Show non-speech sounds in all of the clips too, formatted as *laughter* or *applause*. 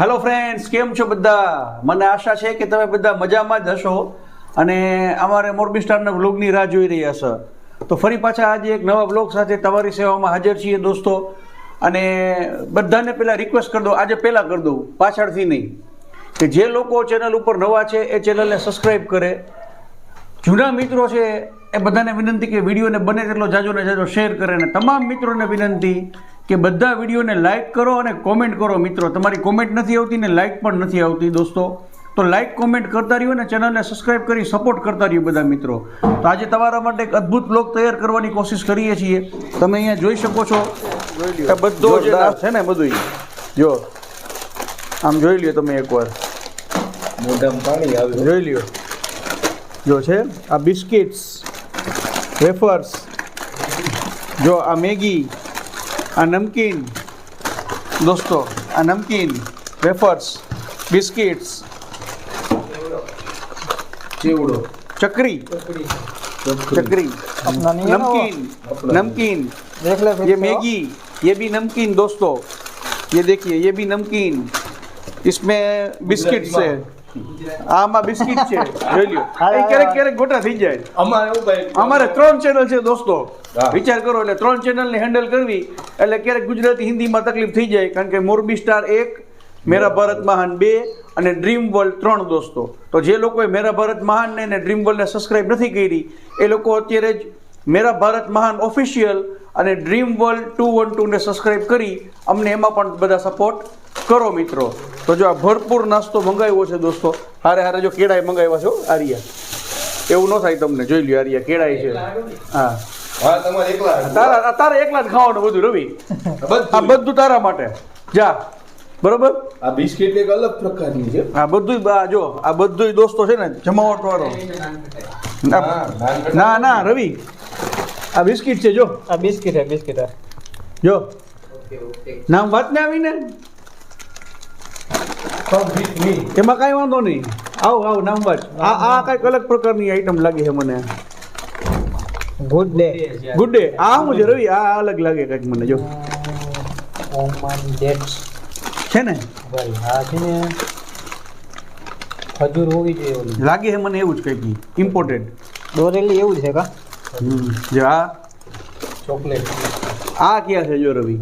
Hello friends કેમ છો બધા? મને આશા છે કે તમે બધા મજામાં જ હશો. અને અમારે મોરબી સ્ટારના વ્લોગની રાહ જોઈ રહ્યા છો. તો ફરી પાછા આજે એક નવા વ્લોગ સાથે તમારી સેવામાં હાજર છીએ દોસ્તો. અને બધાને પહેલાં રિક્વેસ્ટ કરી દો આજે પહેલાં કરી દઉં. પાછળથી નહીં. કે જે લોકો ચેનલ ઉપર નવા છે, એ ચેનલને સબસ્ક્રાઈબ કરે. જૂના મિત્રો છે, એ બધાને વિનંતી કે વિડીયોને બને તેટલો જાજો ને જાજો શેર કરે. અને તમામ મિત્રોને વિનંતી કે બધા વિડીયોને લાઇક કરો અને કોમેન્ટ કરો મિત્રો. તમારી કોમેન્ટ નથી આવતી ને લાઇક પણ નથી આવતી દોસ્તો. તો લાઇક કોમેન્ટ કરતા રહ્યો ને ચેનલને સબસ્ક્રાઇબ કરી સપોર્ટ કરતા રહ્યો બધા મિત્રો. તો આજે તમારા માટે એક અદ્ભુત બ્લોગ તૈયાર કરવાની કોશિશ કરીએ છીએ. તમે અહીંયા જોઈ શકો છો બધો છે ને બધું જો. આમ જોઈ લ્યો તમે એકવાર. મોઢામાં પાણી આવે. જોઈ લ્યો. જો છે આ બિસ્કિટ્સ વેફર્સ. જો આ મેગી. आ नमकीन। दोस्तों आ नमकीन वेफर्स बिस्किट्स चक्री चक्री। नमकीन नमकीन। देख ले ये मैगी ये भी नमकीन दोस्तों। ये देखिए ये भी नमकीन। इसमें बिस्किट्स है। આમાં બિસ્કિટ છે. જોઈ લ્યો. હા, એ ક્યારેક ક્યારેક ગોટા થઈ જાય. અમારે એવું ભાઈ અમારે ત્રણ ચેનલ છે દોસ્તો. વિચાર કરો એટલે ત્રણ ચેનલને હેન્ડલ કરવી એટલે ક્યારેક ગુજરાતી હિન્દીમાં તકલીફ થઈ જાય કારણ કે મોરબી સ્ટાર એક મેરા ભારત મહાન બે અને ડ્રીમ વર્લ્ડ ત્રણ દોસ્તો. તો જે લોકોએ મેરા ભારત મહાનને અને ડ્રીમ વર્લ્ડને સબસ્ક્રાઇબ નથી કરી એ લોકો અત્યારે જ મેરા ભારત મહાન ઓફિશિયલ અને ડ્રીમ વર્લ્ડ ટુ વન ટુને સબસ્ક્રાઇબ કરી અમને એમાં પણ બધા સપોર્ટ કરો મિત્રો. તો જો આ ભરપૂર નાસ્તો મંગાવ્યો છે દોસ્તો હારે હારે જો કેળાએ મંગાવ્યા છો આર્યા. એવું ન થાય તમને જોઈ લ્યો આર્યા કેળાય છે. હા. તારા તારે એકલા જ ખાવાનું બધું રવિ. આ બધું. તારા માટે. જા. બરોબર? આ બિસ્કિટ એક અલગ પ્રકારની છે. આ બધું આ જો આ બધું દોસ્તો છે ને જમાવટ વાળો ના ના રવિ. આ બિસ્કિટ છે જો. આ બિસ્કિટ હે બિસ્કિટ જો. નામ વાત ને આવીને. એમાં કાંઈ વાંધો નહીં. આવો આવો નંબર આ આ કાંઈક અલગ પ્રકારની આઈટમ લાગી છે મને. ગુડ ડે ગુડ ડે આ હું છે રવિ? આ અલગ લાગે કંઈક મને જો. છે ને? ભાઈ છે ને. ખજૂર હોવી જોઈએ લાગે છે મને એવું જ કંઈક ઇમ્પોર્ટેડ દોરેલી એવું જ છે કા? જો આ. ચોકલેટ આ ક્યાં છે જો રવિ?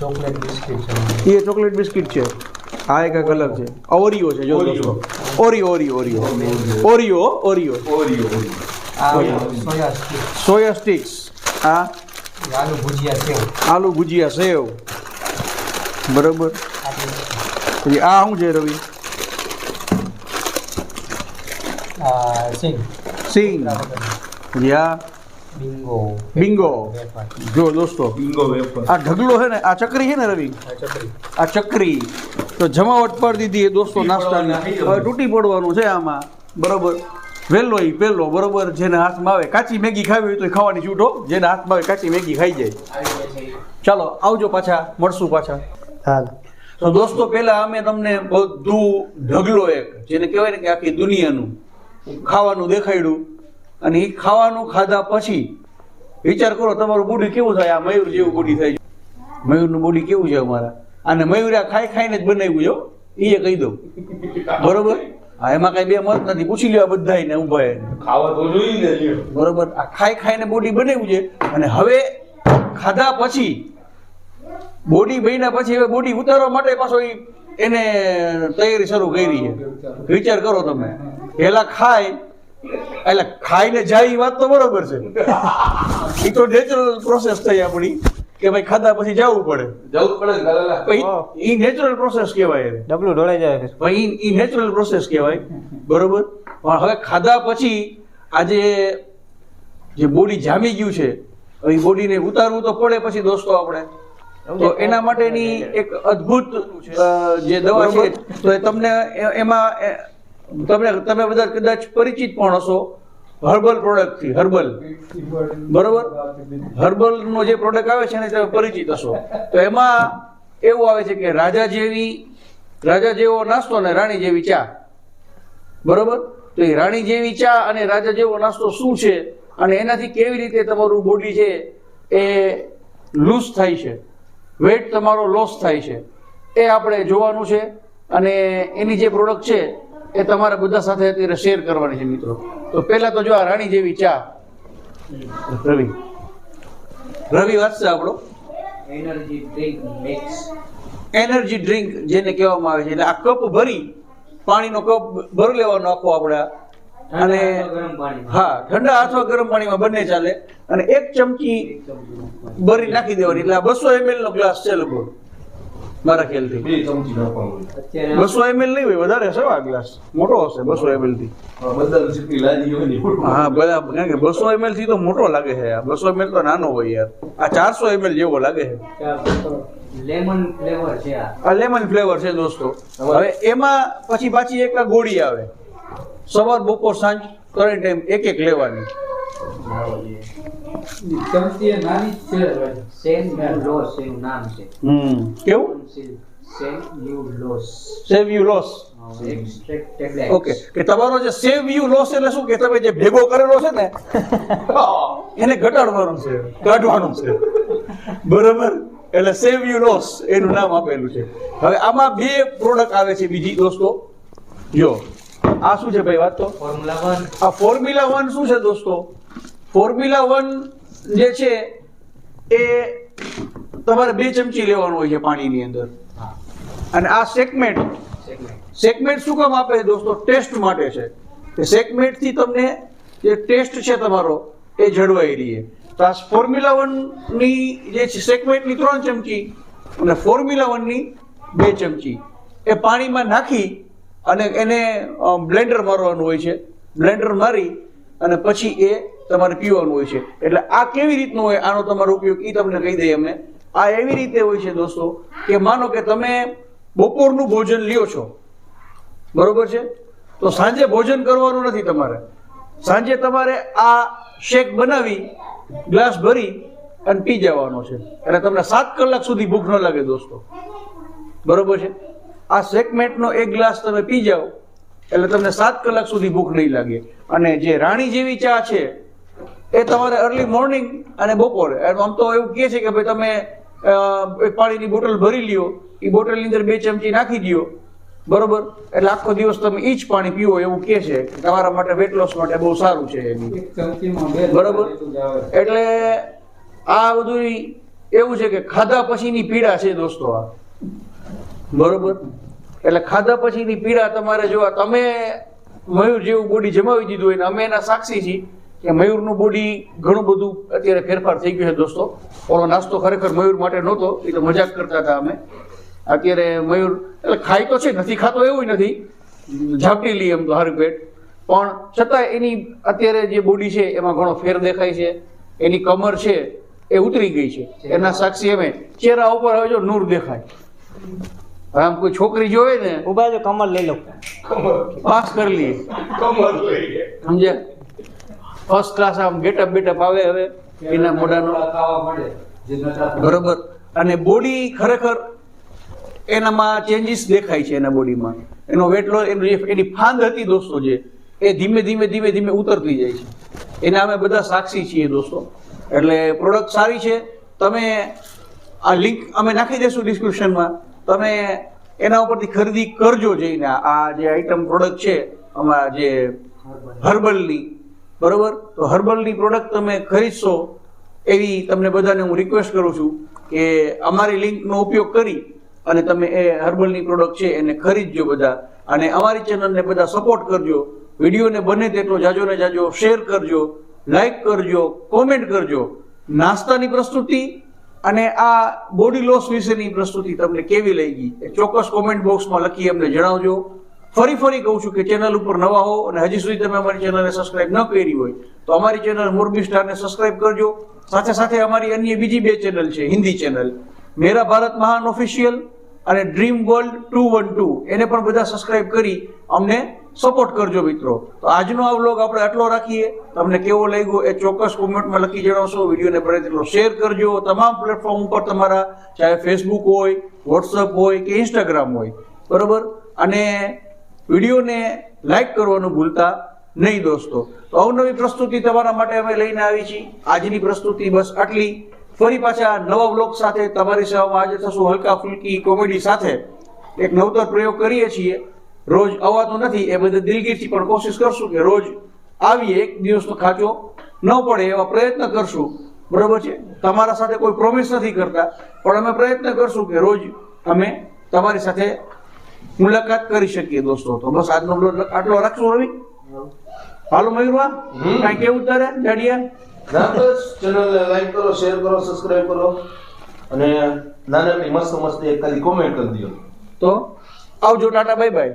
ચોકલેટ બિસ્કિટ છે. એ ચોકલેટ બિસ્કિટ છે. આ એક કલર છે. ઓરિયો છે જો દોસ્તો. Oreo Oreo Oreo. Oreo. Oreo Oreo. Oreo. આ સોયા સોયા સ્ટિક્સ. આ? આલુ ભુજિયા સેવ. આલુ ભુજિયા સેવ. બરોબર. પછી આ શું છે રવિ? સિંગ. સિંગ. પછી આ? બિંગો. બિંગો. જો દોસ્તો. wafer. આ ઢગલો છે ને આ ચકરી છે ને રવિ? ચકરી. આ ચકરી. તો જમાવટ પર દીધી એ દોસ્તો તૂટી નાસ્તાની. હવે તૂટી પડવાનું છે આમાં. બરોબર. વહેલો એ પહેલો બરોબર જેને હાથમાં આવે. કાચી મેગી ખાવી હોય તો ખાવાની છૂટો જેને હાથમાં આવે કાચી મેગી ખાઈ જાય. ચાલો આવજો પાછા મળશું પાછા. હાલ. તો દોસ્તો પહેલા અમે તમને બધું ઢગલો એક જેને કહેવાય ને કે આખી દુનિયાનું ખાવાનું દેખાડ્યું. અને એ ખાવાનું ખાધા પછી વિચાર કરો તમારું બોડી કેવું થાય? આ મયુર જેવું બોડી થાય છે. મયુરનું બોડી કેવું છે અમારા? અને મયુર આ ખાઈ ખાઈને જ બનાવ્યું જો એ કહી દઉં. બરોબર? હા એમાં કઈ બે મત નથી. પૂછી લ્યો બધા ને ઊભા ખાવા તો જોઈએ બરોબર? આ ખાઈ ખાઈને બોડી બનાવ્યું છે. અને હવે ખાધા પછી બોડી બન્યા પછી હવે બોડી ઉતારવા માટે પાછો એ એને તૈયારી શરૂ કરી છે. વિચાર કરો તમે. પેલા ખાય એટલે ખાઈને જાય એ વાત તો બરોબર છે. એ તો નેચરલ પ્રોસેસ થઈ આપણી. કે ભાઈ ખાધા પછી જવું પડે. જવું પડે એ નેચરલ પ્રોસેસ કહેવાય. ડબલું ઢોળાઈ જાય ભાઈ ઈ નેચરલ પ્રોસેસ કહેવાય. બરોબર? પણ હવે ખાધા પછી આજે જે બોડી જામી ગયું છે હવે બોડીને ઉતારવું તો પડે પછી દોસ્તો આપણે. તો એના માટેની એક અદ્ભુત જે દવા છે તો એ તમને એમાં એ- તમને તમે બધા કદાચ પરિચિત પણ હશો. હર્બલ પ્રોડક્ટથી, હર્બલ. બરોબર? હર્બલ નો જે પ્રોડક્ટ આવે છે ને, તમે પરિચિત હશો. તો એમાં એવું આવે છે કે રાજા જેવી, રાજા જેવો નાસ્તો ને રાણી જેવી ચા. બરોબર? તો એ રાણી જેવી ચા અને રાજા જેવો નાસ્તો શું છે? અને એનાથી કેવી રીતે તમારું બોડી છે એ લૂઝ થાય છે? વેટ તમારો લોસ થાય છે? એ આપણે જોવાનું છે. અને એની જે પ્રોડક્ટ છે એ તમારા બધા સાથે અત્યારે શેર કરવાની છે મિત્રો. તો પહેલા તો જો આ રાણી જેવી ચા. રવિ. રવિ વાંચશે આપણો? Energy drink mix energy drink જેને કહેવામાં આવે છે. એટલે આ કપ ભરી પાણીનો કપ ભરી લેવાનો આખો આપણે. અને હા ઠંડા અથવા ગરમ પાણીમાં બંને ચાલે. અને એક ચમચી ભરી નાખી દેવાની. એટલે આ બસો એમએલ નો ગ્લાસ છે લગભગ. મારા ખ્યાલથી. બસો એમએલ નહીં હોય વધારે હશે આ ગ્લાસ મોટો હશે બસો એમએલથી. હા, બધા કારણ કે બસો એમએલથી તો મોટો લાગે છે યાર બસો એમએલ તો નાનો હોય યાર. આ ચારસો એમએલ જેવો લાગે છે. લેમન ફ્લેવર છે આ. આ લેમન ફ્લેવર છે દોસ્તો. હવે એમાં પછી પાછી એક આ ગોળી આવે. સવાર બપોર સાંજ ત્રણ ટાઈમ એક એક લેવાની. ચમચી નાની છે સેન લોસ એનું નામ છે. હમ. કેવું? Sen you loss save you loss okay. કે તમારો જે સેવ યુ લોસ એટલે શું? કે તમે જે ભેગો કરેલો છે ને *laughs* એને ઘટાડવાનું છે. કાઢવાનું છે. બરાબર? એટલે સેવ યુ લોસ એનું નામ આપેલું છે. હવે આમાં બે પ્રોડક્ટ આવે છે બીજી દોસ્તો. જો. આ શું છે ભાઈ વાત તો? ફોર્મ્યુલા વન આ ફોર્મ્યુલા વન શું છે દોસ્તો? ફોર્મ્યુલા વન જે છે એ તમારે બે ચમચી લેવાનું હોય છે પાણીની અંદર. અને આ સેગમેન્ટ સેગમેન્ટ શું કામ આપે છે દોસ્તો? ટેસ્ટ માટે છે. કે સેગમેન્ટથી તમને જે ટેસ્ટ છે તમારો એ જળવાઈ રહીએ તો આ ફોર્મ્યુલા વનની જે છે સેગમેન્ટની ત્રણ ચમચી અને ફોર્મ્યુલા વનની બે ચમચી. એ પાણીમાં નાખી અને એને બ્લેન્ડર મારવાનું હોય છે. બ્લેન્ડર મારી અને પછી એ તમારે પીવાનું હોય છે. એટલે આ કેવી રીતનું હોય આનો તમારો ઉપયોગ એ તમને કહી દઈએ અમે. આ એવી રીતે હોય છે દોસ્તો કે માનો કે તમે બપોરનું ભોજન લ્યો છો. બરોબર છે? તો સાંજે ભોજન કરવાનું નથી તમારે. સાંજે તમારે આ શેક બનાવી, ગ્લાસ ભરી અને પી જવાનો છે. એટલે તમને સાત કલાક સુધી ભૂખ ન લાગે દોસ્તો. બરોબર છે? આ સેગમેન્ટનો એક ગ્લાસ તમે પી જાઓ એટલે તમને સાત કલાક સુધી ભૂખ નહીં લાગે. અને જે રાણી જેવી ચા છે એ તમારે અર્લી મોર્નિંગ અને બપોરે. આમ તો એવું કહે છે કે ભાઈ તમે એક પાણીની બોટલ ભરી લ્યો એ બોટલની અંદર બે ચમચી નાખી દ્યો. બરોબર? એટલે આખો દિવસ તમે ઈ જ પાણી પીવો એવું કહે છે તમારા માટે વેટ લોસ માટે બહુ સારું છે એની. બરોબર? એટલે આ બધું એવું છે કે ખાધા પછીની પીડા છે દોસ્તો આ. બરોબર? એટલે ખાધા પછીની પીડા તમારે જોવા તમે મયુર જેવું બોડી જમાવી દીધું હોય ને અમે એના સાક્ષી છીએ કે મયુરનું બોડી ઘણું બધું અત્યારે ફેરફાર થઈ ગયું છે દોસ્તો. ઓલો નાસ્તો ખરેખર મયુર માટે નહોતો, એ તો મજાક કરતા હતા અમે. અત્યારે મયુર, એટલે ખાય તો છે, નથી ખાતો એવું નથી. ઝાપટી લઈએ એમ તો હારું પેટ. પણ છતાં એની અત્યારે જે બોડી છે, એમાં ઘણો ફેર દેખાય છે. એની કમર છે, એ ઉતરી ગઈ છે. એના સાક્ષી અમે. ચહેરા ઉપર હવે જો નૂર દેખાય. આમ કોઈ છોકરી જોવે ને ઊભા જો કમર લઈ લો. કમર. પાસ કરી લઈએ કમર લઈ સમજે સમજ્યા? ફર્સ્ટ ક્લાસ આમ ગેટઅપ બેટઅપ આવે હવે એના મોઢાનો. બરોબર. અને બોડી ખરેખર એનામાં ચેન્જીસ દેખાય છે એના બોડીમાં એનો વેટ લોસ એની ફાંદ હતી દોસ્તો જે એ ધીમે ધીમે ધીમે ધીમે ઉતરતી જાય છે. એના અમે બધા સાક્ષી છીએ દોસ્તો. એટલે પ્રોડક્ટ સારી છે. તમે આ લિંક અમે નાખી દઈશું ડિસ્ક્રિપ્શનમાં તમે એના ઉપરથી ખરીદી કરજો જઈને. આ જે આઈટમ પ્રોડક્ટ છે અમારા જે હર્બલની, બરોબર? તો હર્બલની પ્રોડક્ટ તમે ખરીદશો, એવી તમને બધાને હું રિક્વેસ્ટ કરું છું કે અમારી લિંકનો ઉપયોગ કરી અને તમે એ હર્બલની પ્રોડક્ટ છે એને ખરીદજો બધા. અને અમારી ચેનલને બધા સપોર્ટ કરજો. વિડીયોને બને તેટલો જાજો ને જાજો શેર કરજો લાઈક કરજો કોમેન્ટ કરજો. નાસ્તાની પ્રસ્તુતિ અને આ બોડી લોસ વિશેની પ્રસ્તુતિ તમને કેવી લાગી? એ ચોક્કસ કોમેન્ટ બોક્સમાં લખી અમને જણાવજો. ફરી ફરી કહું છું કે ચેનલ ઉપર નવા હો અને હજી સુધી તમે અમારી ચેનલને સબસ્ક્રાઇબ ન કરી હોય, તો અમારી ચેનલ મોરબી સ્ટારને સબસ્ક્રાઇબ કરજો. સાથે સાથે અમારી અન્ય બીજી બે ચેનલ છે, હિન્દી ચેનલ મેરા ભારત મહાન ઓફિશિયલ અને dream world two one two. એને પણ બધા સબસ્ક્રાઇબ કરી અમને સપોર્ટ કરજો મિત્રો. તો આજનો આ વ્લોગ આપણે આટલો રાખીએ. તમને કેવો લાગ્યો એ ચોક્કસ કોમેન્ટમાં લખી જણાવશો. વિડીયોને બને તેટલો શેર કરજો. તમામ પ્લેટફોર્મ ઉપર તમારા, ચાહે ફેસબુક હોય વોટ્સઅપ હોય કે ઇન્સ્ટાગ્રામ હોય. બરોબર? અને વિડીયોને લાઈક કરવાનું ભૂલતા નહીં દોસ્તો. તો અવનવી પ્રસ્તુતિ તમારા માટે અમે લઈને આવી છીએ. આજની પ્રસ્તુતિ બસ આટલી. ફરી પાછા નવા બ્લોગ સાથે તમારી સેવામાં આજે થશું હલકા ફુલકી કોમેડી સાથે. એક નવતર પ્રયોગ કરીએ છીએ. રોજ અવાતું નથી એ બધે દિલગીરથી પણ કોશિશ કરશું કે રોજ આવીએ એક દિવસનો ખાચો ન પડે એવા પ્રયત્ન કરશું. બરાબર છે? તમારા સાથે કોઈ પ્રોમિસ નથી કરતા પણ અમે પ્રયત્ન કરશું કે રોજ અમે તમારી સાથે મુલાકાત કરી શકીએ દોસ્તો. તો બસ આજનો આટલો રાખશું રવિ? હાલો મયુરવા. કાંઈ કેવું તારે જાડિયા? ના બસ ચેનલને લાઈક કરો શેર કરો સબસ્ક્રાઇબ કરો. અને નાની મસ્ત મસ્ત એક ખાલી કોમેન્ટ કરી દો તો આવજો ટાટા બાય બાય